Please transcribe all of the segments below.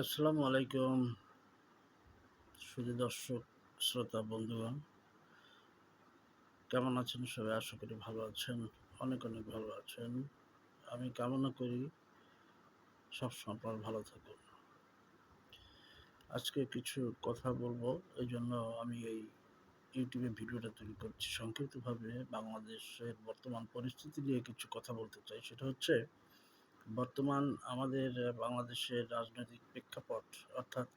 আসসালামু আলাইকুম শুধু দর্শক, শ্রোতা, বন্ধুগণ। কেমন আছেন সবাই? আশা করি ভালো আছেন, অনেক অনেক ভালো আছেন। আমি কামনা করি সবসময় আপনার ভালো থাকুন। আজকে কিছু কথা বলব, এই জন্য আমি এই ইউটিউবে ভিডিওটা তৈরি করছি। সংক্ষিপ্তভাবে বাংলাদেশের বর্তমান পরিস্থিতি নিয়ে কিছু কথা বলতে চাই। সেটা হচ্ছে বর্তমান আমাদের বাংলাদেশের রাজনৈতিক প্রেক্ষাপট, অর্থাৎ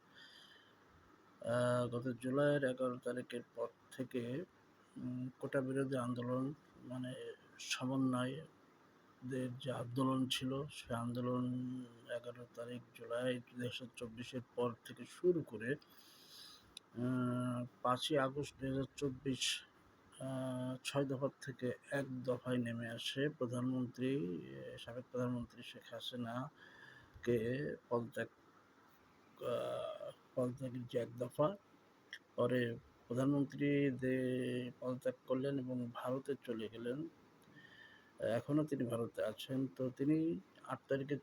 গত জুলাইয়ের এগারো তারিখের পর থেকে কোটা বিরোধী আন্দোলন মানে সমন্বয়দের যে আন্দোলন ছিল, সে আন্দোলন এগারো তারিখ জুলাই দু হাজার চব্বিশের পর থেকে শুরু করে পাঁচই আগস্ট দু হাজার চব্বিশ ছয় দফার থেকে এক দফায় নেমে আসে। প্রধানমন্ত্রী সাবেক প্রধানমন্ত্রী শেখ হাসিনাকে পদত্যাগ পদত্যাগের যে এক দফা, পরে প্রধানমন্ত্রী পদত্যাগ করলেন এবং ভারতে চলে গেলেন। এখনও তিনি ভারতে আছেন। তো তিনি আট তারিখে,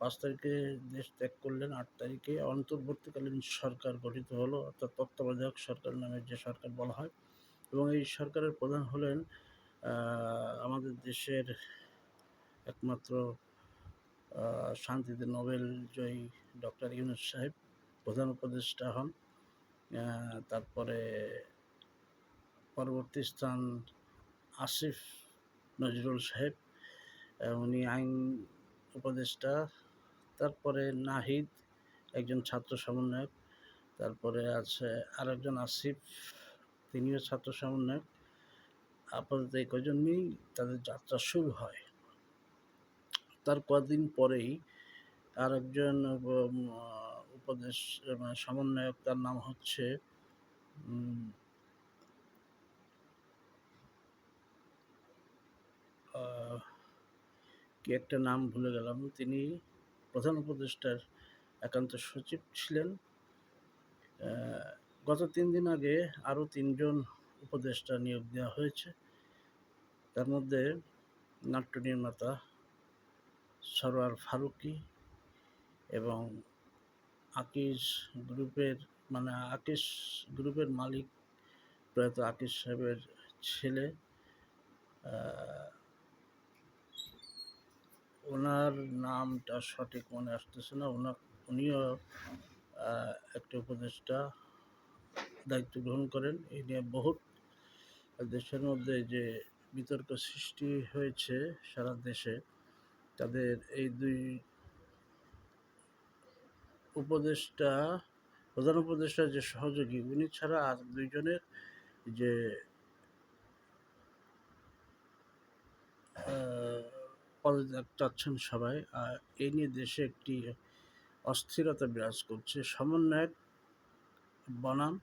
পাঁচ তারিখে দেশ ত্যাগ করলেন। আট তারিখে অন্তর্বর্তীকালীন সরকার গঠিত হলো, অর্থাৎ তত্ত্বাবধায়ক সরকার নামে যে সরকার বলা হয়। এবং এই সরকারের প্রধান হলেন আমাদের দেশের একমাত্র শান্তিতে নোবেল জয়ী ডক্টর ইউনুস সাহেব প্রধান উপদেষ্টা হন। তারপরে পরবর্তী স্থান আসিফ নজরুল সাহেব উনি আইন উপদেষ্টা। তারপরে নাহিদ, একজন ছাত্র সমন্বয়ক। তারপরে আছে আরেকজন আসিফ তিনিও ছাত্র সমন্বয়ক। আপাতত এই কজন নিয়েই তাদের যাত্রা শুরু হয়। তার কদিন পরেই আর একজন উপদেশ মানে সমন্বয়ক, তার নাম হচ্ছে কি একটা নাম ভুলে গেলাম। তিনি প্রধান উপদেষ্টার একান্ত সচিব ছিলেন। গত তিন দিন আগে আরও তিনজন উপদেষ্টা নিয়োগ দেওয়া হয়েছে। তার মধ্যে নাট্য নির্মাতা সরোয়ার ফারুকি এবং আকিশ গ্রুপের মানে আকিশ গ্রুপের মালিক প্রয়াত আকিশ সাহেবের ছেলে ওনার নামটা সঠিক মনে আসতেছে না। ওনার উনিও একটা উপদেষ্টা দায়িত্ব গ্রহণ করেন। এই নিয়ে বহুত দেশের মধ্যে যে বিতর্ক সৃষ্টি হয়েছে সারা দেশে, তাদের এই দুই উপদেষ্টা, প্রধান উপদেষ্টা যে সহযোগী, উনি ছাড়া আর দুইজনের যে পদত্যাগ চাচ্ছেন সবাই। আর এই নিয়ে দেশে একটি অস্থিরতা বিরাজ করছে। সমন্বয়ক বনাম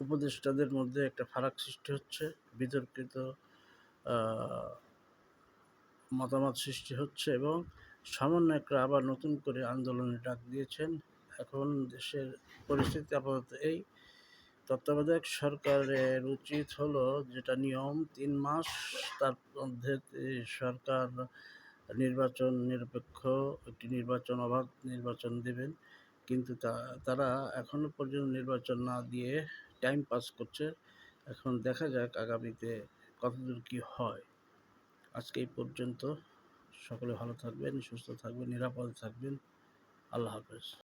উপদেষ্টাদের মধ্যে একটা ফারাক সৃষ্টি হচ্ছে, বিতর্কিত মতামত সৃষ্টি হচ্ছে এবং সমন্বয়করা আবার নতুন করে আন্দোলনে ডাক দিয়েছেন। এখন দেশের পরিস্থিতি আপাতত এই। তত্ত্বাবধায়ক সরকারের উচিত হলো যেটা নিয়ম, তিন মাস, তার মধ্যে সরকার নির্বাচন নিরপেক্ষ একটি নির্বাচন অবাধ নির্বাচন দেবেন। কিন্তু তারা এখনও পর্যন্ত নির্বাচন না দিয়ে টাইম পাস করছে। এখন দেখা যাক আগামীতে কতদূর কী হয়। আজকে এই পর্যন্ত। সকলে ভালো থাকবেন, সুস্থ থাকবেন, নিরাপদে থাকবেন। আল্লাহ হাফেজ।